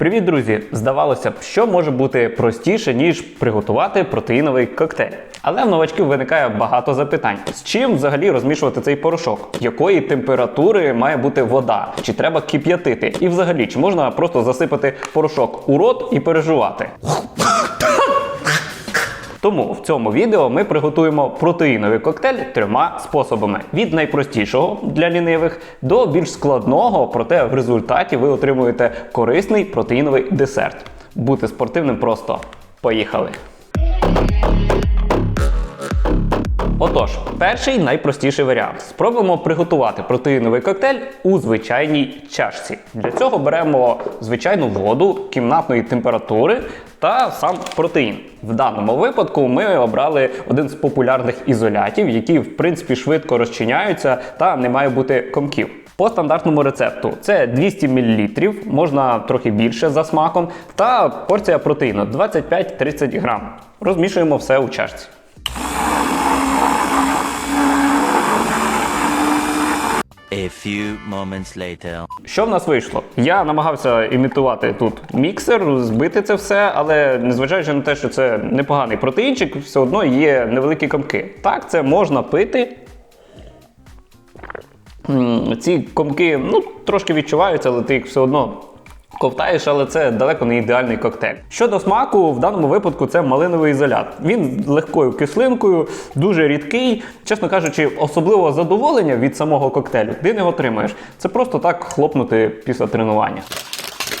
Привіт, друзі! Здавалося б, що може бути простіше, ніж приготувати протеїновий коктейль. Але в новачків виникає багато запитань: з чим взагалі розмішувати цей порошок? Якої температури має бути вода? Чи треба кип'ятити? І взагалі, чи можна просто засипати порошок у рот і пережувати? Тому в цьому відео ми приготуємо протеїновий коктейль трьома способами: від найпростішого для лінивих до більш складного, проте в результаті ви отримуєте корисний протеїновий десерт. Бути спортивним просто поїхали! Отож, перший найпростіший варіант. Спробуємо приготувати протеїновий коктейль у звичайній чашці. Для цього беремо звичайну воду кімнатної температури та сам протеїн. В даному випадку ми обрали один з популярних ізолятів, які в принципі швидко розчиняються та не має бути комків. По стандартному рецепту це 200 мл, можна трохи більше за смаком, та порція протеїну 25-30 грам. Розмішуємо все у чашці. A few moments later. Що в нас вийшло? Я намагався імітувати тут міксер, збити це все, але незважаючи на те, що це непоганий протеїнчик, все одно є невеликі комки. Так, це можна пити. Ці комки ну, трошки відчуваються, але ти їх все одно ковтаєш, але це далеко не ідеальний коктейль. Щодо смаку, в даному випадку це малиновий ізолят. Він легкою кислинкою, дуже рідкий. Чесно кажучи, особливого задоволення від самого коктейлю ти не отримаєш. Це просто так хлопнути після тренування.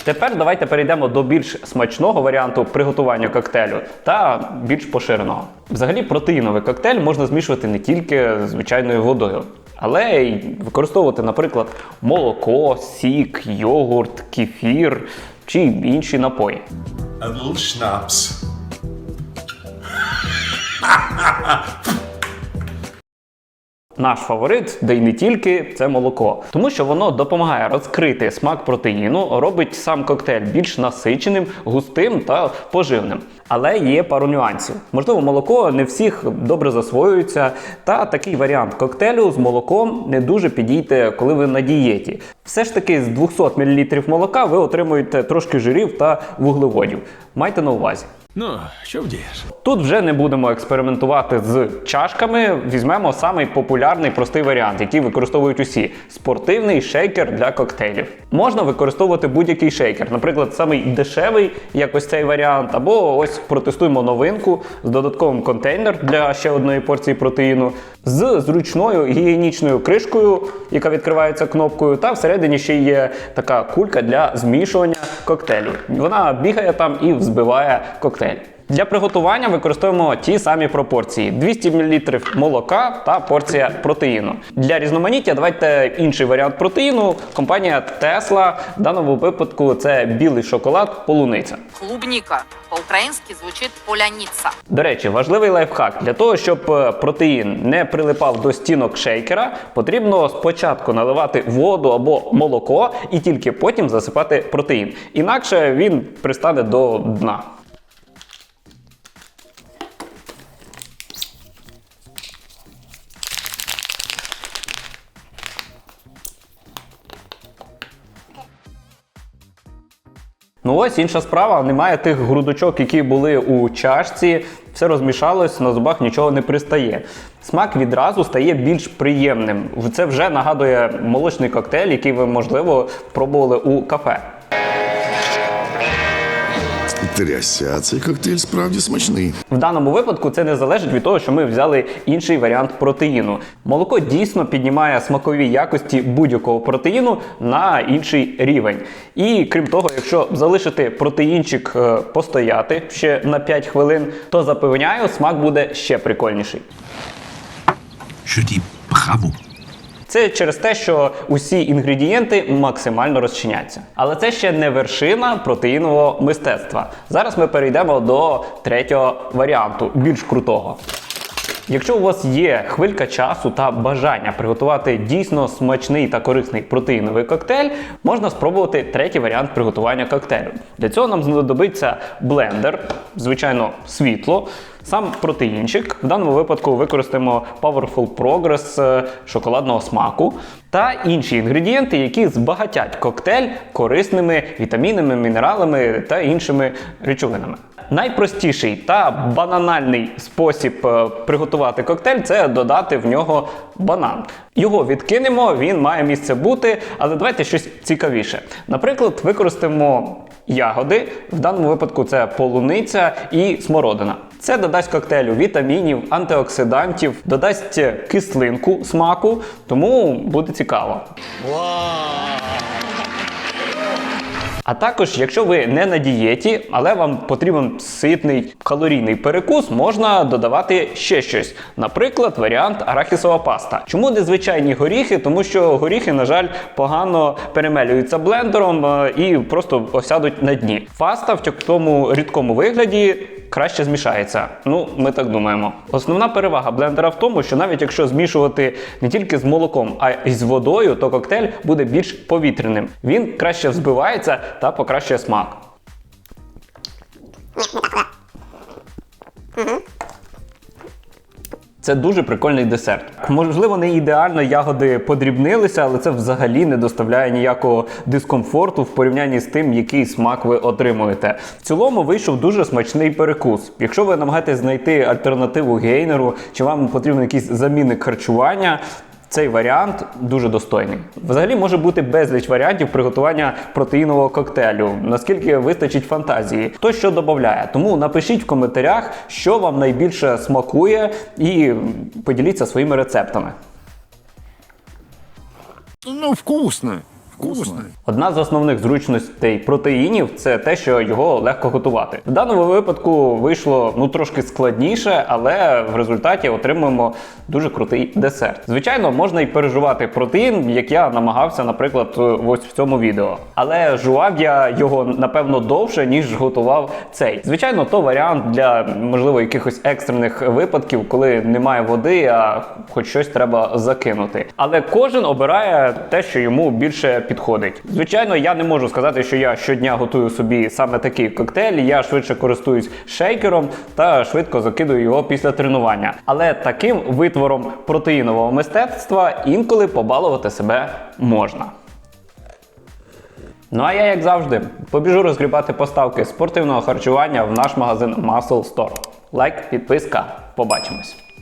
Тепер давайте перейдемо до більш смачного варіанту приготування коктейлю та більш поширеного. Взагалі, протеїновий коктейль можна змішувати не тільки з звичайною водою, але й використовувати, наприклад, молоко, сік, йогурт, кефір чи інші напої. a little schnapps. Наш фаворит, де й не тільки, це молоко, тому що воно допомагає розкрити смак протеїну, робить сам коктейль більш насиченим, густим та поживним. Але є пару нюансів. Можливо, молоко не всіх добре засвоюється, та такий варіант коктейлю з молоком не дуже підійде, коли ви на дієті. Все ж таки, з 200 мл молока ви отримуєте трошки жирів та вуглеводів. Майте на увазі. Ну, що вдієш? Тут вже не будемо експериментувати з чашками. Візьмемо самий популярний простий варіант, який використовують усі спортивний шейкер для коктейлів. Можна використовувати будь-який шейкер, наприклад, самий дешевий, як ось цей варіант, або ось протестуємо новинку з додатковим контейнер для ще одної порції протеїну, з зручною гігієнічною кришкою, яка відкривається кнопкою, та всередині ще є така кулька для змішування коктейлю. Вона бігає там і взбиває коктейль. Для приготування використовуємо ті самі пропорції: 200 мл молока та порція протеїну. Для різноманіття давайте інший варіант протеїну. Компанія Tesla. В даному випадку це білий шоколад, полуниця. Клубника. По-украински звучит поляница. До речі, важливий лайфхак. Для того, щоб е, протеїн не прилипав до стінок шейкера, потрібно спочатку наливати воду або молоко і тільки потім засипати протеїн. Інакше він пристане до дна. Ну ось інша справа, немає тих грудочок, які були у чашці, все розмішалось, на зубах нічого не пристає. Смак відразу стає більш приємним. Це вже нагадує молочний коктейль, який ви, можливо, пробували у кафе. Тряся, а цей коктейль справді смачний. В даному випадку це не залежить від того, що ми взяли інший варіант протеїну. Молоко дійсно піднімає смакові якості будь-якого протеїну на інший рівень. І крім того, якщо залишити протеїнчик е, постояти ще на 5 хвилин, то запевняю, смак буде ще прикольніший. Je dis bravo. Це через те, що усі інгредієнти максимально розчиняться. Але це ще не вершина протеїнового мистецтва. Зараз ми перейдемо до третього варіанту, більш крутого. Якщо у вас є хвилька часу та бажання приготувати дійсно смачний та корисний протеїновий коктейль, можна спробувати третій варіант приготування коктейлю. Для цього нам знадобиться блендер, звичайно, світло, Сам протеїнчик. В даному випадку використаємо Powerful Progress е, шоколадного смаку та інші інгредієнти, які збагатять коктейль корисними вітамінами, мінералами та іншими речовинами. Найпростіший та бананальний спосіб е, приготувати коктейль це додати в нього банан. Його відкинемо, він має місце бути, але давайте щось цікавіше. Наприклад, використаємо ягоди, в даному випадку це полуниця і смородина. Це додасть коктейлю вітамінів, антиоксидантів, додасть кислинку смаку, тому буде цікаво. А також, якщо ви не на дієті, але вам потрібен ситний калорійний перекус, можна додавати ще щось. Наприклад, варіант арахісова паста. Чому не звичайні горіхи? Тому що горіхи, на жаль, погано перемелюються блендером е, і просто осядуть на дні. Паста в такому рідкому вигляді краще змішається. Ну, ми так думаємо. Основна перевага блендера в тому, що навіть якщо змішувати не тільки з молоком, а й з водою, то коктейль буде більш повітряним. Він краще взбивається та покращує смак. Це дуже прикольний десерт. Можливо, не ідеально ягоди подрібнилися, але це взагалі не доставляє ніякого дискомфорту в порівнянні з тим, який смак ви отримуєте. В цілому вийшов дуже смачний перекус. Якщо ви намагаєтесь знайти альтернативу гейнеру, чи вам потрібен якийсь замінник харчування. Цей варіант дуже достойний. Взагалі може бути безліч варіантів приготування протеїнового коктейлю, наскільки вистачить фантазії, хто що додає. Тому напишіть в коментарях, що вам найбільше смакує, і поділіться своїми рецептами. Ну, вкусно. Вкусно. Одна з основних зручностей протеїнів це те, що його легко готувати. В даному випадку вийшло ну трошки складніше, але в результаті отримуємо дуже крутий десерт. Звичайно, можна і переживати протеїн, як я намагався, наприклад, ось в цьому відео. Але жував я його напевно довше, ніж готував цей. Звичайно, то варіант для можливо якихось екстрених випадків, коли немає води, а хоч щось треба закинути. Але кожен обирає те, що йому більше підходить. Звичайно, я не можу сказати, що я щодня готую собі саме такий коктейль. Я швидше користуюсь шейкером та швидко закидую його після тренування. Але таким витвором протеїнового мистецтва інколи побалувати себе можна. Ну а я, як завжди, побіжу розгрібати поставки спортивного харчування в наш магазин Muscle Store. Лайк, підписка, побачимось.